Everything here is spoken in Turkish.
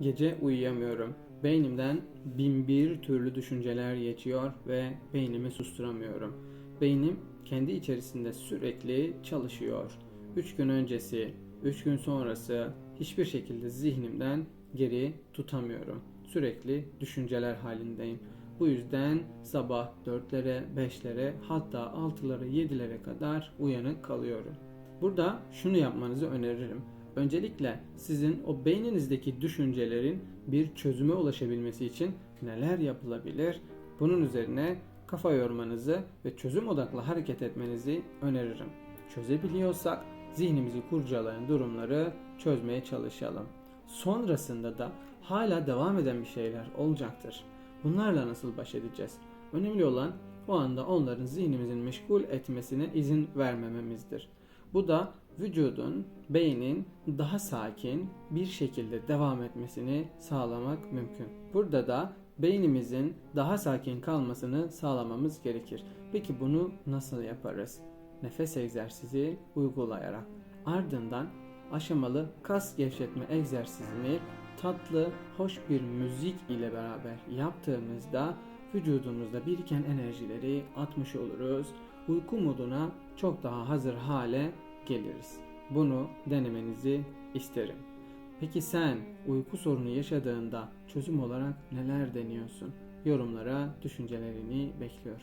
Gece uyuyamıyorum. Beynimden bin bir türlü düşünceler geçiyor ve beynimi susturamıyorum. Beynim kendi içerisinde sürekli çalışıyor. 3 gün öncesi, 3 gün sonrası hiçbir şekilde zihnimden geri tutamıyorum. Sürekli düşünceler halindeyim. Bu yüzden sabah 4'lere, 5'lere hatta 6'lara, 7'lere kadar uyanık kalıyorum. Burada şunu yapmanızı öneririm. Öncelikle sizin o beyninizdeki düşüncelerin bir çözüme ulaşabilmesi için neler yapılabilir? Bunun üzerine kafa yormanızı ve çözüm odaklı hareket etmenizi öneririm. Çözebiliyorsak zihnimizi kurcalayan durumları çözmeye çalışalım. Sonrasında da hala devam eden bir şeyler olacaktır. Bunlarla nasıl baş edeceğiz? Önemli olan o anda onların zihnimizin meşgul etmesine izin vermememizdir. Bu da vücudun, beynin daha sakin bir şekilde devam etmesini sağlamak mümkün. Burada da beynimizin daha sakin kalmasını sağlamamız gerekir. Peki bunu nasıl yaparız? Nefes egzersizi uygulayarak. Ardından aşamalı kas gevşetme egzersizini tatlı, hoş bir müzik ile beraber yaptığımızda vücudumuzda biriken enerjileri atmış oluruz. Uyku moduna çok daha hazır hale geliriz. Bunu denemenizi isterim. Peki sen uyku sorunu yaşadığında çözüm olarak neler deniyorsun? Yorumlara düşüncelerini bekliyorum.